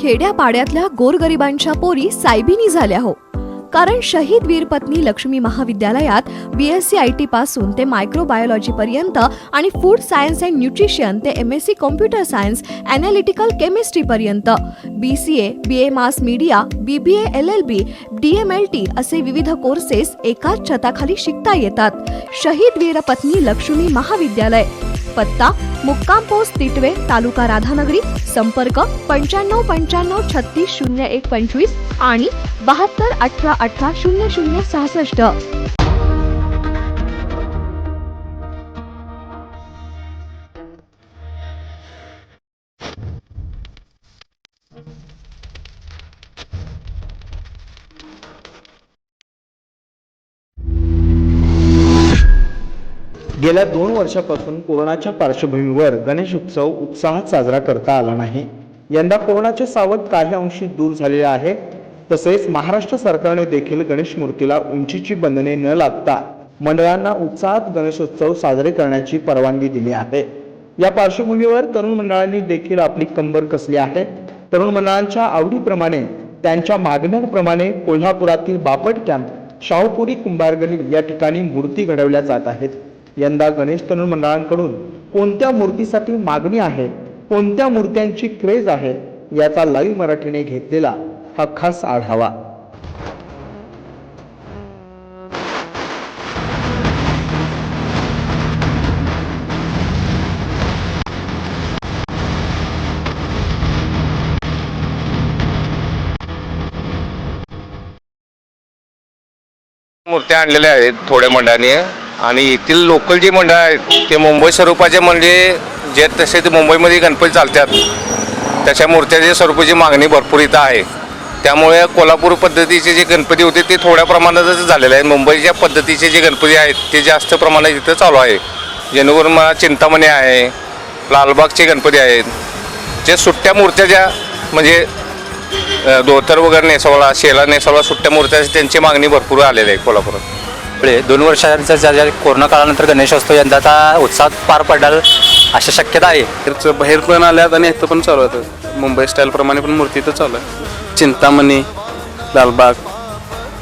खेड्यापाड्यातल्या गोरगरिबांच्या पोरी सायबिनी झाल्या हो. कारण शहीद वीरपत्नी लक्ष्मी महाविद्यालयात B S C I T पासून ते मायक्रोबायोलॉजी पर्यंत आणि फूड सायन्स अँड न्यूट्रिशन ते M S C computer science analytical chemistry पर्यंत. B C A B A mass media B B A L L B D M L T असे विविध courses एकाच छताखाली शिकता येतात. शहीद वीरपत्नी लक्ष्मी महाविद्यालय पत्ता मुक्काम पोस्ट तिटवे तालुका राधानगरी संपर्क पंच्याण्णव पंच्याण्णव छत्तीस शून्य एक पंचवीस आणि बहात्तर अठरा अठरा शून्य शून्य सहासष्ट. गेल्या दोन वर्षापासून कोरोनाच्या पार्श्वभूमीवर गणेश उत्सव उत्साहात साजरा करता आला नाही. यंदा कोरोनाचे सावध काही अंशी दूर झालेले आहे. तसेच महाराष्ट्र सरकारने देखील गणेश मूर्तीला उंचीची बंधने न लागता मंडळांना उत्साहात गणेशोत्सव साजरे करण्याची परवानगी दिली आहे. या पार्श्वभूमीवर तरुण मंडळांनी देखील आपली कंबर कसली आहे. तरुण मंडळांच्या आवडीप्रमाणे त्यांच्या मागण्यांप्रमाणे कोल्हापुरातील बापट कॅम्प शाहूपुरी कुंभारगणी या ठिकाणी मूर्ती घडवल्या जात आहेत. यंदा गणेश तरुण मंडळांकडून कोणत्या मूर्तीसाठी मागणी आहे कोणत्या मूर्त्यांची क्रेज आहे याचा लाईव्ह मराठीने घेतलेला हा खास आढावा. मूर्त्या आणलेल्या आहेत थोड्या मंडळांनी. आणि येथील लोकल जे मंडळ आहेत ते मुंबई स्वरूपाचे म्हणजे जे तसे ते मुंबईमध्ये गणपती चालतात. त्याच्या मूर्त्याच्या स्वरूपाची मागणी भरपूर इथं आहे. त्यामुळे कोल्हापूर पद्धतीचे जे गणपती होते ते थोड्या प्रमाणातच झालेले आहेत. मुंबईच्या पद्धतीचे जे गणपती आहेत ते जास्त प्रमाणात इथं चालू आहे. जेणेकरून मला चिंतामणी आहे लालबागचे गणपती आहेत. जे सुट्ट्या मूर्त्या ज्या म्हणजे धोतर वगैरे नेसवला शेला नेसवला सुट्ट्या मूर्त्या त्यांची मागणी भरपूर आलेली आहे कोल्हापुरात. पुढे दोन वर्षांचा ज्या ज्या कोरोना काळानंतर गणेशोत्सव यंदाचा उत्साहात पार पडेल अशी शक्यता आहे. बाहेरचं बाहेर पण आल्यात आणि इथं पण चालू आहे मुंबई स्टाईल प्रमाणे पण मूर्ती इथं चालू आहे चिंतामणी लालबाग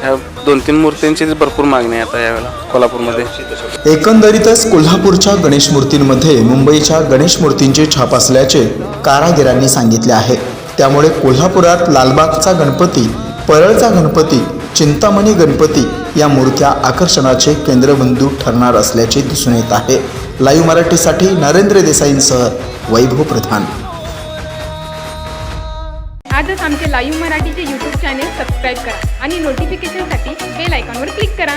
ह्या दोन तीन मूर्तींची भरपूर मागणी आहे आता यावेळेला कोल्हापूरमध्ये. एकंदरीतच कोल्हापूरच्या गणेश मूर्तींमध्ये मुंबईच्या गणेश मूर्तींची छाप असल्याचे कारागिरांनी सांगितले आहे. त्यामुळे कोल्हापुरात लालबागचा गणपती परळचा गणपती चिंतामणी गणपती या मूर्त्या आकर्षणाचे केंद्रबिंदू ठरणार असल्याचे दिसून येत आहे. लाईव्ह मराठीसाठी नरेंद्र देसाईंसह वैभव प्रधान. आजच आमचे लाईव्ह मराठीचे यूट्यूब चॅनेल सबस्क्राईब करा आणि नोटिफिकेशनसाठी बेल आयकॉनवर क्लिक करा.